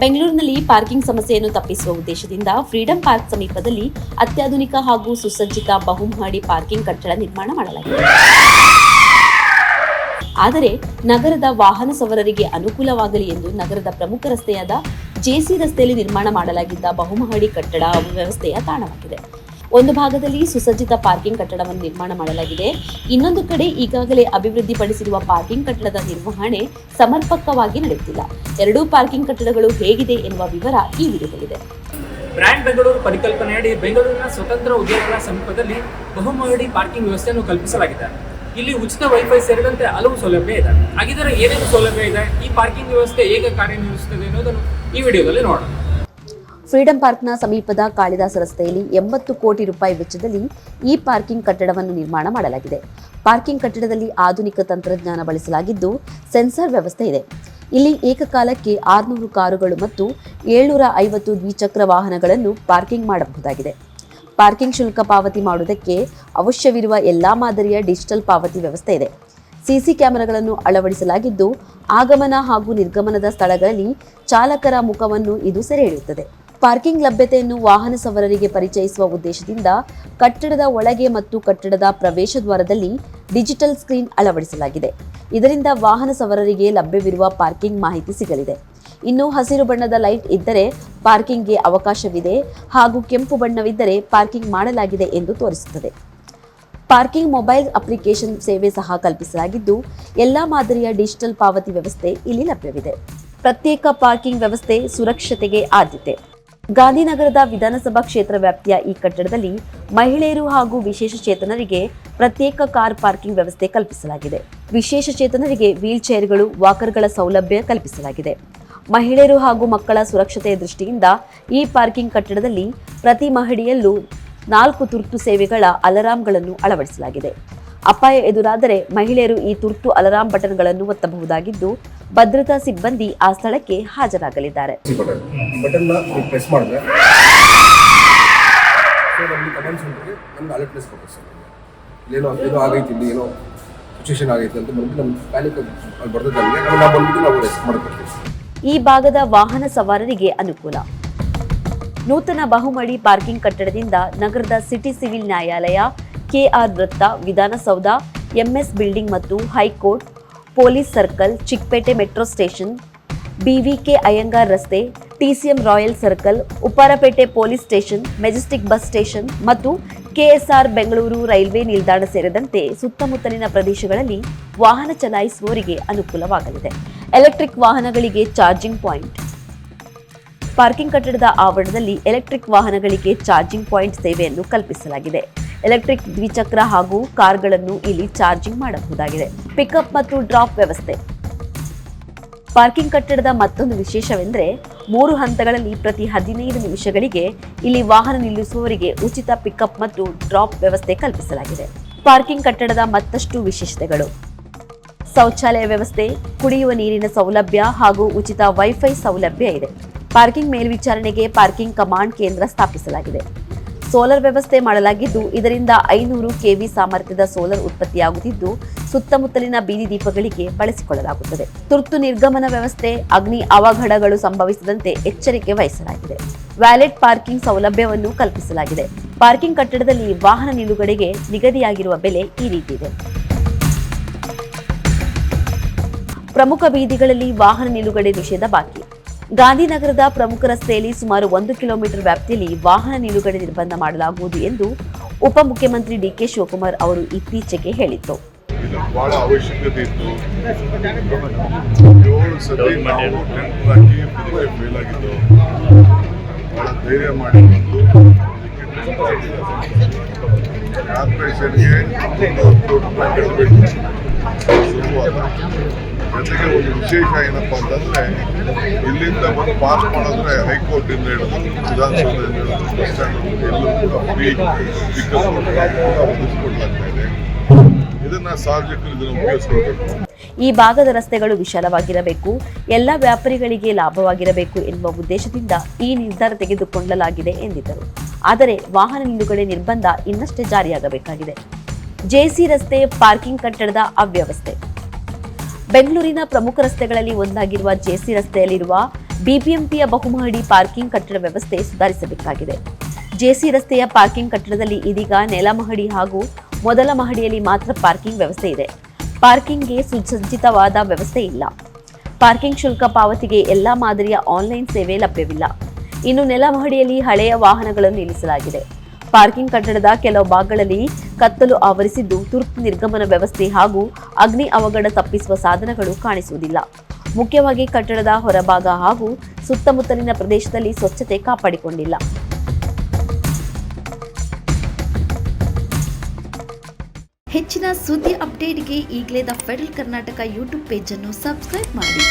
ಬೆಂಗಳೂರಿನಲ್ಲಿ ಪಾರ್ಕಿಂಗ್ ಸಮಸ್ಯೆಯನ್ನು ತಪ್ಪಿಸುವ ಉದ್ದೇಶದಿಂದ ಫ್ರೀಡಂ ಪಾರ್ಕ್ ಸಮೀಪದಲ್ಲಿ ಅತ್ಯಾಧುನಿಕ ಹಾಗೂ ಸುಸಜ್ಜಿತ ಬಹುಮಹಡಿ ಪಾರ್ಕಿಂಗ್ ಕಟ್ಟಡ ನಿರ್ಮಾಣ ಮಾಡಲಾಗಿದೆ. ಆದರೆ ನಗರದ ವಾಹನ ಸವಾರರಿಗೆ ಅನುಕೂಲವಾಗಲಿ ಎಂದು ನಗರದ ಪ್ರಮುಖ ರಸ್ತೆಯಾದ ಜೆಸಿ ರಸ್ತೆಯಲ್ಲಿ ನಿರ್ಮಾಣ ಮಾಡಲಾಗಿದ್ದ ಬಹುಮಹಡಿ ಕಟ್ಟಡ ಅವ್ಯವಸ್ಥೆಯ ತಾಣವಾಗಿದೆ. ಒಂದು ಭಾಗದಲ್ಲಿ ಸುಸಜ್ಜಿತ ಪಾರ್ಕಿಂಗ್ ಕಟ್ಟಡವನ್ನು ನಿರ್ಮಾಣ ಮಾಡಲಾಗಿದೆ. ಇನ್ನೊಂದು ಕಡೆ ಈಗಾಗಲೇ ಅಭಿವೃದ್ಧಿಪಡಿಸಿರುವ ಪಾರ್ಕಿಂಗ್ ಕಟ್ಟಡದ ನಿರ್ವಹಣೆ ಸಮರ್ಪಕವಾಗಿ ನಡೆಯುತ್ತಿಲ್ಲ. ಎರಡೂ ಪಾರ್ಕಿಂಗ್ ಕಟ್ಟಡಗಳು ಹೇಗಿದೆ ಎನ್ನುವ ವಿವರ ಈ ವಿಡಿಯೋದಲ್ಲಿದೆ. ಬ್ರ್ಯಾಂಡ್ ಬೆಂಗಳೂರು ಪರಿಕಲ್ಪನೆಯಡಿ ಬೆಂಗಳೂರಿನ ಸ್ವತಂತ್ರ ಉದ್ಯೋಗಗಳ ಸಮೀಪದಲ್ಲಿ ಬಹುಮಹಡಿ ಪಾರ್ಕಿಂಗ್ ವ್ಯವಸ್ಥೆಯನ್ನು ಕಲ್ಪಿಸಲಾಗಿದೆ. ಇಲ್ಲಿ ಉಚಿತ ವೈಫೈ ಸೇರಿದಂತೆ ಹಲವು ಸೌಲಭ್ಯ ಇದೆ. ಹಾಗಿದ್ದರೆ ಏನೇನು ಸೌಲಭ್ಯ ಇದೆ? ಈ ಪಾರ್ಕಿಂಗ್ ವ್ಯವಸ್ಥೆ ಹೇಗೆ ಕಾರ್ಯನಿರ್ವಹಿಸುತ್ತದೆ ಅನ್ನೋದನ್ನು ಈ ವಿಡಿಯೋದಲ್ಲಿ ನೋಡೋಣ. ಫ್ರೀಡಂ ಪಾರ್ಕ್ನ ಸಮೀಪದ ಕಾಳಿದಾಸ ರಸ್ತೆಯಲ್ಲಿ ಎಂಬತ್ತು ಕೋಟಿ ರೂಪಾಯಿ ವೆಚ್ಚದಲ್ಲಿ ಈ ಪಾರ್ಕಿಂಗ್ ಕಟ್ಟಡವನ್ನು ನಿರ್ಮಾಣ ಮಾಡಲಾಗಿದೆ. ಪಾರ್ಕಿಂಗ್ ಕಟ್ಟಡದಲ್ಲಿ ಆಧುನಿಕ ತಂತ್ರಜ್ಞಾನ ಬಳಸಲಾಗಿದ್ದು ಸೆನ್ಸಾರ್ ವ್ಯವಸ್ಥೆ ಇದೆ. ಇಲ್ಲಿ ಏಕಕಾಲಕ್ಕೆ ಆರುನೂರು ಕಾರುಗಳು ಮತ್ತು ಏಳ್ನೂರ ಐವತ್ತು ದ್ವಿಚಕ್ರ ವಾಹನಗಳನ್ನು ಪಾರ್ಕಿಂಗ್ ಮಾಡಬಹುದಾಗಿದೆ. ಪಾರ್ಕಿಂಗ್ ಶುಲ್ಕ ಪಾವತಿ ಮಾಡುವುದಕ್ಕೆ ಅವಶ್ಯವಿರುವ ಎಲ್ಲಾ ಮಾದರಿಯ ಡಿಜಿಟಲ್ ಪಾವತಿ ವ್ಯವಸ್ಥೆ ಇದೆ. ಸಿಸಿ ಕ್ಯಾಮೆರಾಗಳನ್ನು ಅಳವಡಿಸಲಾಗಿದ್ದು, ಆಗಮನ ಹಾಗೂ ನಿರ್ಗಮನದ ಸ್ಥಳಗಳಲ್ಲಿ ಚಾಲಕರ ಮುಖವನ್ನು ಇದು ಸೆರೆ ಹಿಡಿಯುತ್ತದೆ. ಪಾರ್ಕಿಂಗ್ ಲಭ್ಯತೆಯನ್ನು ವಾಹನ ಸವಾರರಿಗೆ ಪರಿಚಯಿಸುವ ಉದ್ದೇಶದಿಂದ ಕಟ್ಟಡದ ಒಳಗೆ ಮತ್ತು ಕಟ್ಟಡದ ಪ್ರವೇಶ ದ್ವಾರದಲ್ಲಿ ಡಿಜಿಟಲ್ ಸ್ಕ್ರೀನ್ ಅಳವಡಿಸಲಾಗಿದೆ. ಇದರಿಂದ ವಾಹನ ಸವಾರರಿಗೆ ಲಭ್ಯವಿರುವ ಪಾರ್ಕಿಂಗ್ ಮಾಹಿತಿ ಸಿಗಲಿದೆ. ಇನ್ನು ಹಸಿರು ಬಣ್ಣದ ಲೈಟ್ ಇದ್ದರೆ ಪಾರ್ಕಿಂಗ್ಗೆ ಅವಕಾಶವಿದೆ ಹಾಗೂ ಕೆಂಪು ಬಣ್ಣವಿದ್ದರೆ ಪಾರ್ಕಿಂಗ್ ಮಾಡಲಾಗಿದೆ ಎಂದು ತೋರಿಸುತ್ತದೆ. ಪಾರ್ಕಿಂಗ್ ಮೊಬೈಲ್ ಅಪ್ಲಿಕೇಶನ್ ಸೇವೆ ಸಹ ಕಲ್ಪಿಸಲಾಗಿದ್ದು, ಎಲ್ಲ ಮಾದರಿಯ ಡಿಜಿಟಲ್ ಪಾವತಿ ವ್ಯವಸ್ಥೆ ಇಲ್ಲಿ ಲಭ್ಯವಿದೆ. ಪ್ರತ್ಯೇಕ ಪಾರ್ಕಿಂಗ್ ವ್ಯವಸ್ಥೆ, ಸುರಕ್ಷತೆಗೆ ಆದ್ಯತೆ. ಗಾಂಧಿನಗರದ ವಿಧಾನಸಭಾ ಕ್ಷೇತ್ರ ವ್ಯಾಪ್ತಿಯ ಈ ಕಟ್ಟಡದಲ್ಲಿ ಮಹಿಳೆಯರು ಹಾಗೂ ವಿಶೇಷ ಚೇತನರಿಗೆ ಪ್ರತ್ಯೇಕ ಕಾರ್ ಪಾರ್ಕಿಂಗ್ ವ್ಯವಸ್ಥೆ ಕಲ್ಪಿಸಲಾಗಿದೆ. ವಿಶೇಷ ಚೇತನರಿಗೆ ವೀಲ್ ಚೇರ್ಗಳು, ವಾಕರ್ಗಳ ಸೌಲಭ್ಯ ಕಲ್ಪಿಸಲಾಗಿದೆ. ಮಹಿಳೆಯರು ಹಾಗೂ ಮಕ್ಕಳ ಸುರಕ್ಷತೆಯ ದೃಷ್ಟಿಯಿಂದ ಈ ಪಾರ್ಕಿಂಗ್ ಕಟ್ಟಡದಲ್ಲಿ ಪ್ರತಿ ಮಹಡಿಯಲ್ಲೂ ನಾಲ್ಕು ತುರ್ತು ಸೇವೆಗಳ ಅಲಾರಾಂಗಳನ್ನು ಅಳವಡಿಸಲಾಗಿದೆ. ಅಪಾಯ ಎದುರಾದರೆ ಮಹಿಳೆಯರು ಈ ತುರ್ತು ಅಲಾರಾಂ ಬಟನ್ಗಳನ್ನು ಒತ್ತಬಹುದಾಗಿದ್ದು ಭದ್ರತಾ ಸಿಬ್ಬಂದಿ ಆ ಸ್ಥಳಕ್ಕೆ ಹಾಜರಾಗಲಿದ್ದಾರೆ. ಈ ಭಾಗದ ವಾಹನ ಸವಾರರಿಗೆ ಅನುಕೂಲ. ನೂತನ ಬಹುಮಡಿ ಪಾರ್ಕಿಂಗ್ ಕಟ್ಟಡದಿಂದ ನಗರದ ಸಿಟಿ ಸಿವಿಲ್ ನ್ಯಾಯಾಲಯ ಕೆಆರ್ ವೃತ್ತ ವಿಧಾನಸೌಧ ಎಂಎಸ್ ಬಿಲ್ಡಿಂಗ್ ಮತ್ತು high court police circle, Chickpet metro station, BVK Iyengar ರಸ್ತೆ, TCM royal circle, Upparpet police station, Majestic bus station ಮತ್ತು ಕೆಎಸ್ಆರ್ ಬೆಂಗಳೂರು ರೈಲ್ವೆ ನಿಲ್ದಾಣ ಸೇರಿದಂತೆ ಸುತ್ತಮುತ್ತಲಿನ ಪ್ರದೇಶಗಳಲ್ಲಿ ವಾಹನ ಚಲಾಯಿಸುವವರಿಗೆ ಅನುಕೂಲವಾಗಲಿದೆ. ಎಲೆಕ್ಟ್ರಿಕ್ ವಾಹನಗಳಿಗೆ ಚಾರ್ಜಿಂಗ್ ಪಾಯಿಂಟ್. ಪಾರ್ಕಿಂಗ್ ಕಟ್ಟಡದ ಆವರಣದಲ್ಲಿ ಎಲೆಕ್ಟ್ರಿಕ್ ವಾಹನಗಳಿಗೆ ಚಾರ್ಜಿಂಗ್ ಪಾಯಿಂಟ್ ಸೇವೆಯನ್ನು ಕಲ್ಪಿಸಲಾಗಿದೆ. ಎಲೆಕ್ಟ್ರಿಕ್ ದ್ವಿಚಕ್ರ ಹಾಗೂ ಕಾರ್ಗಳನ್ನು ಇಲ್ಲಿ ಚಾರ್ಜಿಂಗ್ ಮಾಡಬಹುದಾಗಿದೆ. ಪಿಕಪ್ ಮತ್ತು ಡ್ರಾಪ್ ವ್ಯವಸ್ಥೆ. ಪಾರ್ಕಿಂಗ್ ಕಟ್ಟಡದ ಮತ್ತೊಂದು ವಿಶೇಷವೆಂದರೆ, ಮೂರು ಹಂತಗಳಲ್ಲಿ ಪ್ರತಿ ಹದಿನೈದು ನಿಮಿಷಗಳಿಗೆ ಇಲ್ಲಿ ವಾಹನ ನಿಲ್ಲಿಸುವವರಿಗೆ ಉಚಿತ ಪಿಕಪ್ ಮತ್ತು ಡ್ರಾಪ್ ವ್ಯವಸ್ಥೆ ಕಲ್ಪಿಸಲಾಗಿದೆ. ಪಾರ್ಕಿಂಗ್ ಕಟ್ಟಡದ ಮತ್ತಷ್ಟು ವಿಶೇಷತೆಗಳು. ಶೌಚಾಲಯ ವ್ಯವಸ್ಥೆ, ಕುಡಿಯುವ ನೀರಿನ ಸೌಲಭ್ಯ ಹಾಗೂ ಉಚಿತ ವೈಫೈ ಸೌಲಭ್ಯ ಇದೆ. ಪಾರ್ಕಿಂಗ್ ಮೇಲ್ವಿಚಾರಣೆಗೆ ಪಾರ್ಕಿಂಗ್ ಕಮಾಂಡ್ ಕೇಂದ್ರ ಸ್ಥಾಪಿಸಲಾಗಿದೆ. ಸೋಲಾರ್ ವ್ಯವಸ್ಥೆ ಮಾಡಲಾಗಿದ್ದು, ಇದರಿಂದ ಐನೂರು ಕೆವಿ ಸಾಮರ್ಥ್ಯದ ಸೋಲಾರ್ ಉತ್ಪತ್ತಿಯಾಗುತ್ತಿದ್ದು, ಸುತ್ತಮುತ್ತಲಿನ ಬೀದಿ ದೀಪಗಳಿಗೆ ಬಳಸಿಕೊಳ್ಳಲಾಗುತ್ತದೆ. ತುರ್ತು ನಿರ್ಗಮನ ವ್ಯವಸ್ಥೆ, ಅಗ್ನಿ ಅವಘಡಗಳು ಸಂಭವಿಸದಂತೆ ಎಚ್ಚರಿಕೆ ವಹಿಸಲಾಗಿದೆ. ವ್ಯಾಲೆಟ್ ಪಾರ್ಕಿಂಗ್ ಸೌಲಭ್ಯವನ್ನು ಕಲ್ಪಿಸಲಾಗಿದೆ. ಪಾರ್ಕಿಂಗ್ ಕಟ್ಟಡದಲ್ಲಿ ವಾಹನ ನಿಲುಗಡೆಗೆ ನಿಗದಿಯಾಗಿರುವ ಬೆಲೆ ಈ ರೀತಿ ಇದೆ. ಪ್ರಮುಖ ಬೀದಿಗಳಲ್ಲಿ ವಾಹನ ನಿಲುಗಡೆ ನಿಷೇಧ ಬಾಕಿ. ಗಾಂಧಿನಗರದ ಪ್ರಮುಖ ರಸ್ತೆಯಲ್ಲಿ ಸುಮಾರು ಒಂದು ಕಿಲೋಮೀಟರ್ ವ್ಯಾಪ್ತಿಯಲ್ಲಿ ವಾಹನ ನಿಲುಗಡೆ ನಿರ್ಬಂಧ ಮಾಡಲಾಗುವುದು ಎಂದು ಉಪಮುಖ್ಯಮಂತ್ರಿ ಡಿಕೆ ಶಿವಕುಮಾರ್ ಅವರು ಇತ್ತೀಚೆಗೆ ಹೇಳಿತ್ತು. ಕಾರ್ಪೊರೇಷನ್ಗೆ ಜೊತೆಗೆ ಒಂದು ವಿಶೇಷ ಏನಪ್ಪ ಅಂತಂದ್ರೆ, ಇಲ್ಲಿಂದ ಬಂದು ಪಾಸ್ ಮಾಡಿದ್ರೆ ಹೈಕೋರ್ಟಿಂದ ಹಿಡಿದು ವಿಧಾನಸೌಧದಿಂದ ಹಿಡಿದು ಬಸ್ ಸ್ಟ್ಯಾಂಡ್ ಎಲ್ಲೂ ಕೂಡ ಫ್ರೀ ಪಿಕಪ್ ಕೂಡ ಒದಗಿಸ್ಕೊಡ್ಲಾಗ್ತಾ ಇದೆ. ಇದನ್ನ ಸಾರ್ವಜನಿಕರು ಇದನ್ನು ಉಪಯೋಗಿಸ್ಕೊಳ್ಬೇಕು. ಈ ಭಾಗದ ರಸ್ತೆಗಳು ವಿಶಾಲವಾಗಿರಬೇಕು. ಎಲ್ಲ ವ್ಯಾಪಾರಿಗಳಿಗೆ ಲಾಭವಾಗಿರಬೇಕು ಎನ್ನುವ ಉದ್ದೇಶದಿಂದ ಈ ನಿರ್ಧಾರ ತೆಗೆದುಕೊಳ್ಳಲಾಗಿದೆ ಎಂದಿದ್ದರು. ಆದರೆ ವಾಹನ ನಿಲುಗಡೆ ನಿರ್ಬಂಧ ಇನ್ನಷ್ಟೇ ಜಾರಿಯಾಗಬೇಕಾಗಿದೆ. ಜೆಸಿ ರಸ್ತೆ, ಪಾರ್ಕಿಂಗ್ ಕಟ್ಟಡದ ಅವ್ಯವಸ್ಥೆ. ಬೆಂಗಳೂರಿನ ಪ್ರಮುಖ ರಸ್ತೆಗಳಲ್ಲಿ ಒಂದಾಗಿರುವ ಜೆಸಿ ರಸ್ತೆಯಲ್ಲಿರುವ ಬಿಬಿಎಂಪಿಯ ಬಹುಮಹಡಿ ಪಾರ್ಕಿಂಗ್ ಕಟ್ಟಡ ವ್ಯವಸ್ಥೆ ಸುಧಾರಿಸಬೇಕಾಗಿದೆ. ಜೆಸಿ ರಸ್ತೆಯ ಪಾರ್ಕಿಂಗ್ ಕಟ್ಟಡದಲ್ಲಿ ಇದೀಗ ನೆಲ ಮಹಡಿ ಹಾಗೂ ಮೊದಲ ಮಹಡಿಯಲ್ಲಿ ಮಾತ್ರ ಪಾರ್ಕಿಂಗ್ ವ್ಯವಸ್ಥೆ ಇದೆ. ಪಾರ್ಕಿಂಗ್ಗೆ ಸುಸಜ್ಜಿತವಾದ ವ್ಯವಸ್ಥೆ ಇಲ್ಲ. ಪಾರ್ಕಿಂಗ್ ಶುಲ್ಕ ಪಾವತಿಗೆ ಎಲ್ಲಾ ಮಾದರಿಯ ಆನ್ಲೈನ್ ಸೇವೆ ಲಭ್ಯವಿಲ್ಲ. ಇನ್ನು ನೆಲ ಮಹಡಿಯಲ್ಲಿ ಹಳೆಯ ವಾಹನಗಳನ್ನು ನಿಲ್ಲಿಸಲಾಗಿದೆ. ಪಾರ್ಕಿಂಗ್ ಕಟ್ಟಡದ ಕೆಲವು ಭಾಗಗಳಲ್ಲಿ ಕತ್ತಲು ಆವರಿಸಿದ್ದು ತುರ್ತು ನಿರ್ಗಮನ ವ್ಯವಸ್ಥೆ ಹಾಗೂ ಅಗ್ನಿ ಅವಘಡ ತಪ್ಪಿಸುವ ಸಾಧನಗಳು ಕಾಣಿಸುವುದಿಲ್ಲ. ಮುಖ್ಯವಾಗಿ ಕಟ್ಟಡದ ಹೊರಭಾಗ ಹಾಗೂ ಸುತ್ತಮುತ್ತಲಿನ ಪ್ರದೇಶದಲ್ಲಿ ಸ್ವಚ್ಛತೆ ಕಾಪಾಡಿಕೊಂಡಿಲ್ಲ. ಹೆಚ್ಚಿನ ಸುದ್ದಿ ಅಪ್ಡೇಟ್ಗೆ ಈಗಲೇ ದ ಫೆಡರಲ್ ಕರ್ನಾಟಕ ಯೂಟ್ಯೂಬ್ ಪೇಜನ್ನು ಸಬ್ಸ್ಕ್ರೈಬ್ ಮಾಡಿ.